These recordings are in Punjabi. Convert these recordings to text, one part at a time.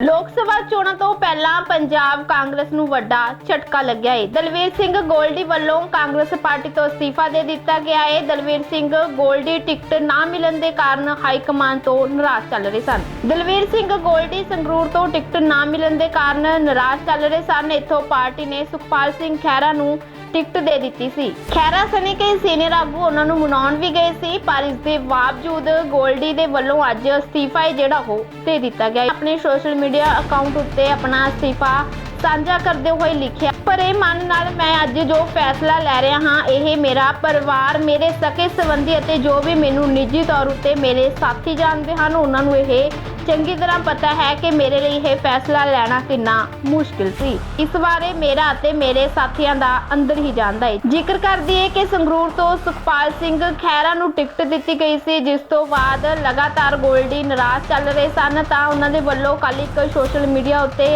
ਲੋਕ ਸਭਾ ਚੋਣਾਂ ਤੋਂ ਪਹਿਲਾਂ ਪੰਜਾਬ ਕਾਂਗਰਸ ਨੂੰ ਵੱਡਾ ਝਟਕਾ ਲੱਗਿਆ ਹੈ ਦਲਵੀਰ ਸਿੰਘ ਗੋਲਡੀ ਵੱਲੋਂ ਕਾਂਗਰਸ ਪਾਰਟੀ ਤੋਂ ਅਸਤੀਫਾ ਦੇ ਦਿੱਤਾ ਗਿਆ ਹੈ ਦਲਵੀਰ ਸਿੰਘ ਗੋਲਡੀ ਟਿਕਟ ਨਾ ਮਿਲਣ ਦੇ ਕਾਰਨ ਹਾਈ ਕਮਾਂਡ ਤੋਂ ਨਾਰਾਜ਼ ਚੱਲ ਰਹੇ ਸਨ। ਦਲਵੀਰ ਸਿੰਘ ਗੋਲਡੀ ਸੰਗਰੂਰ ਤੋਂ ਟਿਕਟ ਨਾ ਮਿਲਣ ਦੇ ਕਾਰਨ ਨਾਰਾਜ਼ ਚੱਲ ਰਹੇ ਸਨ। ਇੱਥੋਂ ਪਾਰਟੀ ਨੇ ਸੁਖਪਾਲ ਸਿੰਘ ਖਹਿਰਾ ਨੂੰ ਟਿਕਟ ਦੇ ਦਿੱਤੀ ਸੀ। ਖੈਰਾ ਸਨੇ ਕਈ ਸੀਨੀਅਰ ਆਗੂ ਉਹਨਾਂ ਨੂੰ ਮਨਾਉਣ ਵੀ ਗਏ ਸੀ, ਪਰ ਇਸ ਦੇ ਬਾਵਜੂਦ ਗੋਲਡੀ ਦੇ ਵੱਲੋਂ ਅੱਜ ਅਸਤੀਫਾ ਹੈ ਜਿਹੜਾ ਉਹ ਦੇ ਦਿੱਤਾ ਗਿਆ। ਆਪਣੇ ਸੋਸ਼ਲ ਮੀਡੀਆ ਅਕਾਊਂਟ ਉੱਤੇ ਆਪਣਾ ਅਸਤੀਫਾ ਸਾਂਝਾ ਕਰਦੇ ਹੋਏ ਲਿਖਿਆ, ਪਰ ਇਹ ਮਨ ਨਾਲ ਮੈਂ ਅੱਜ ਜੋ ਫੈਸਲਾ ਲੈ ਰਿਹਾ ਹਾਂ, ਇਹ ਮੇਰਾ ਪਰਿਵਾਰ, ਮੇਰੇ ਸਕੇ ਸੰਬੰਧੀ ਅਤੇ ਜੋ ਵੀ ਮੈਨੂੰ ਨਿੱਜੀ ਤੌਰ ਉੱਤੇ ਮੇਰੇ ਸਾਥੀ ਜਾਣਦੇ ਹਨ, ਉਹਨਾਂ ਨੂੰ ਇਹ ਚੰਗੀ ਤਰ੍ਹਾਂ ਪਤਾ ਹੈ ਕਿ ਮੇਰੇ ਲਈ ਇਹ ਫੈਸਲਾ ਲੈਣਾ ਕਿੰਨਾ ਮੁਸ਼ਕਿਲ ਸੀ। ਇਸ ਬਾਰੇ ਮੇਰਾ ਅਤੇ ਮੇਰੇ ਸਾਥੀਆਂ ਦਾ ਅੰਦਰ ਹੀ ਜਾਣਦਾ ਹੈ ਜ਼ਿਕਰ ਕਰਦੀ ਹੈ ਕਿ ਸੰਗਰੂਰ ਤੋਂ ਸੁਖਪਾਲ ਸਿੰਘ ਖਹਿਰਾ ਨੂੰ ਟਿਕਟ ਦਿੱਤੀ ਗਈ ਸੀ, ਜਿਸ ਤੋਂ ਬਾਅਦ ਲਗਾਤਾਰ ਗੋਲਡੀ ਨਾਰਾਜ਼ ਚੱਲ ਰਹੇ ਸਨ ਤਾਂ ਉਹਨਾਂ ਦੇ ਵੱਲੋਂ ਕੱਲ ਇੱਕ ਸੋਸ਼ਲ ਮੀਡੀਆ ਉੱਤੇ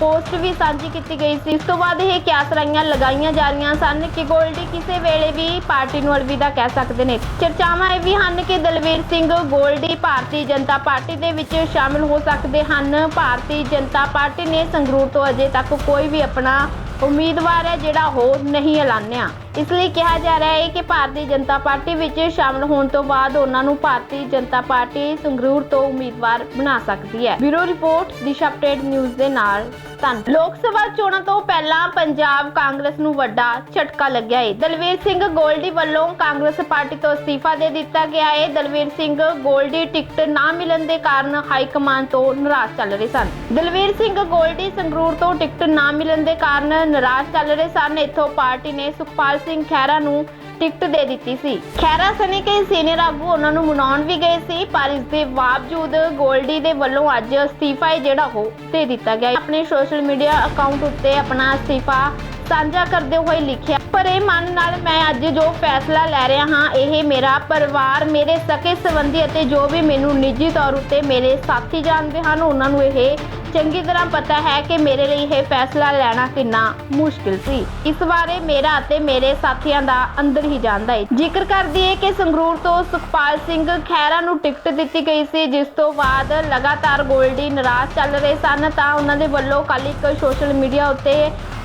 ਪੋਸਟ ਵੀ ਸਾਂਝੀ ਕੀਤੀ ਗਈ ਸੀ। ਇਸ ਤੋਂ ਬਾਅਦ ਇਹ ਕਿਆਸਰਾਈਆਂ ਲਗਾਈਆਂ ਜਾ ਰਹੀਆਂ ਸਨ ਕਿ ਗੋਲਡੀ ਕਿਸੇ ਵੇਲੇ ਵੀ ਪਾਰਟੀ ਨੂੰ ਅਲਵਿਦਾ ਕਹਿ ਸਕਦੇ ਨੇ। ਚਰਚਾਵਾਂ ਇਹ ਵੀ ਹਨ ਕਿ ਦਲਵੀਰ ਸਿੰਘ ਗੋਲਡੀ ਭਾਰਤੀ ਜਨਤਾ ਪਾਰਟੀ ਦੇ ਵਿੱਚ ਸ਼ਾਮਲ ਹੋ ਸਕਦੇ ਹਨ। ਭਾਰਤੀ ਜਨਤਾ ਪਾਰਟੀ ਨੇ ਸੰਗਰੂਰ ਤੋਂ ਅਜੇ ਤੱਕ ਕੋਈ ਵੀ ਆਪਣਾ ਉਮੀਦਵਾਰ ਹੈ ਜਿਹੜਾ ਉਹ ਨਹੀਂ ਐਲਾਨਿਆ। ਇਸ ਲਈ ਕਿਹਾ ਜਾ ਰਿਹਾ ਹੈ ਕਿ ਭਾਰਤੀ ਜਨਤਾ ਪਾਰਟੀ ਵਿੱਚ ਸ਼ਾਮਲ ਹੋਣ ਤੋਂ ਬਾਅਦ ਉਹਨਾਂ ਨੂੰ ਭਾਰਤੀ ਜਨਤਾ ਪਾਰਟੀ ਸੰਗਰੂਰ ਤੋਂ ਉਮੀਦਵਾਰ ਬਣਾ ਸਕਦੀ ਹੈ। Bureau report, Disha update news ਦੇ ਨਾਲ ਧੰਨ। ਲੋਕ ਸਭਾ ਚੋਣਾਂ ਤੋਂ ਪਹਿਲਾਂ ਪੰਜਾਬ ਕਾਂਗਰਸ ਨੂੰ ਵੱਡਾ ਝਟਕਾ ਲੱਗਿਆ ਹੈ ਦਲਵੀਰ ਸਿੰਘ ਗੋਲਡੀ ਵੱਲੋਂ ਕਾਂਗਰਸ ਪਾਰਟੀ ਤੋਂ ਅਸਤੀਫਾ ਦੇ ਦਿੱਤਾ ਗਿਆ ਹੈ ਦਲਵੀਰ ਸਿੰਘ ਗੋਲਡੀ ਟਿਕਟ ਨਾ ਮਿਲਣ ਦੇ ਕਾਰਨ ਹਾਈ ਕਮਾਂਡ ਤੋਂ ਨਾਰਾਜ਼ ਚੱਲ ਰਹੇ ਸਨ। ਦਲਵੀਰ ਸਿੰਘ ਗੋਲਡੀ ਸੰਗਰੂਰ ਤੋਂ ਟਿਕਟ ਨਾ ਮਿਲਣ ਦੇ ਕਾਰਨ ਨਾਰਾਜ਼ ਚੱਲ ਰਹੇ ਸਨ। ਇੱਥੋਂ ਪਾਰਟੀ ਨੇ ਸੁਖਪਾਲ ਸਿੰਘ ਖਹਿਰਾ ਨੂੰ ਟਿਕਟ ਦੇ ਦਿੱਤੀ ਸੀ। ਖਹਿਰਾ ਸਨੇ ਕਈ ਸੀਨੀਅਰ ਆਗੂ, ਉਹਨਾਂ ਨੂੰ ਮਨਾਉਣ ਵੀ ਗਏ ਸੀ, ਪਰ ਇਸ ਦੇ ਬਾਵਜੂਦ ਗੋਲਡੀ ਦੇ ਵੱਲੋਂ ਅੱਜ ਅਸਤੀਫਾ ਜਿਹੜਾ ਉਹ ਦੇ ਦਿੱਤਾ ਗਿਆ। ਆਪਣੇ ਸੋਸ਼ਲ ਮੀਡੀਆ ਅਕਾਊਂਟ ਉੱਤੇ ਆਪਣਾ ਅਸਤੀਫਾ ਸਾਂਝਾ ਕਰਦੇ ਹੋਏ ਲਿਖਿਆ, ਪਰ ਇਹ ਮਨ ਨਾਲ ਮੈਂ ਅੱਜ ਜੋ ਫੈਸਲਾ ਲੈ ਰਿਹਾ ਹਾਂ, ਇਹ ਮੇਰਾ ਪਰਿਵਾਰ, ਮੇਰੇ ਸਕੇ ਸੰਬੰਧੀ ਅਤੇ ਜੋ ਵੀ ਮੈਨੂੰ ਨਿੱਜੀ ਤੌਰ ਉੱਤੇ ਮੇਰੇ ਸਾਥੀ ਜਾਣਦੇ ਹਨ, ਉਹਨਾਂ ਨੂੰ ਇਹ ਚੰਗੀ ਤਰ੍ਹਾਂ ਪਤਾ ਹੈ ਕਿ ਮੇਰੇ ਲਈ ਇਹ ਫੈਸਲਾ ਲੈਣਾ ਕਿੰਨਾ ਮੁਸ਼ਕਿਲ ਸੀ। ਇਸ ਬਾਰੇ ਮੇਰਾ ਅਤੇ ਮੇਰੇ ਸਾਥੀਆਂ ਦਾ ਅੰਦਰ ਹੀ ਜਾਣਦਾ ਹੈ ਜ਼ਿਕਰ ਕਰਦੀ ਹੈ ਕਿ ਸੰਗਰੂਰ ਤੋਂ ਸੁਖਪਾਲ ਸਿੰਘ ਖਹਿਰਾ ਨੂੰ ਟਿਕਟ ਦਿੱਤੀ ਗਈ ਸੀ, ਜਿਸ ਤੋਂ ਬਾਅਦ ਲਗਾਤਾਰ ਗੋਲਡੀ ਨਾਰਾਜ਼ ਚੱਲ ਰਹੇ ਸਨ ਤਾਂ ਉਹਨਾਂ ਦੇ ਵੱਲੋਂ ਕੱਲ ਇੱਕ ਸੋਸ਼ਲ ਮੀਡੀਆ ਉੱਤੇ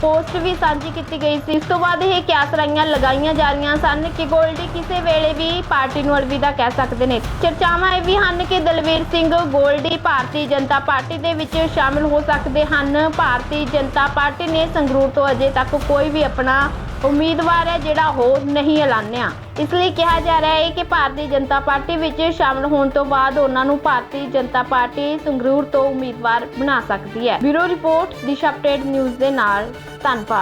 ਪੋਸਟ ਵੀ ਸਾਂਝੀ ਕੀਤੀ ਗਈ ਸੀ। ਇਸ ਤੋਂ ਬਾਅਦ ਇਹ ਕਿਆਸਰਾਈਆਂ ਲਗਾਈਆਂ ਜਾ ਰਹੀਆਂ ਸਨ ਕਿ ਗੋਲਡੀ ਕਿਸੇ ਵੇਲੇ ਵੀ ਪਾਰਟੀ ਨੂੰ ਅਲਵਿਦਾ ਕਹਿ ਸਕਦੇ ਨੇ। ਚਰਚਾਵਾਂ ਇਹ ਵੀ ਹਨ ਕਿ ਦਲਵੀਰ ਸਿੰਘ ਗੋਲਡੀ ਭਾਰਤੀ ਜਨਤਾ ਪਾਰਟੀ ਦੇ ਵਿੱਚ ਸ਼ਾਮਿਲ ਹੋ ਸਕਦੇ ਹਨ। ਭਾਰਤੀ ਜਨਤਾ ਪਾਰਟੀ ਨੇ ਸੰਗਰੂਰ ਤੋਂ ਅਜੇ ਤੱਕ ਕੋਈ ਵੀ ਆਪਣਾ ਉਮੀਦਵਾਰ ਹੈ ਜਿਹੜਾ ਉਹ ਨਹੀਂ ਐਲਾਨਿਆ। ਇਸ ਲਈ ਕਿਹਾ ਜਾ ਰਿਹਾ ਹੈ ਕਿ ਭਾਰਤੀ ਜਨਤਾ ਪਾਰਟੀ ਵਿੱਚ ਸ਼ਾਮਲ ਹੋਣ ਤੋਂ ਬਾਅਦ ਉਹਨਾਂ ਨੂੰ ਭਾਰਤੀ ਜਨਤਾ ਪਾਰਟੀ ਸੰਗਰੂਰ ਤੋਂ ਉਮੀਦਵਾਰ ਬਣਾ ਸਕਦੀ ਹੈ। Bureau report, Disha update news ਦੇ ਨਾਲ। ਧੰਨਵਾਦ।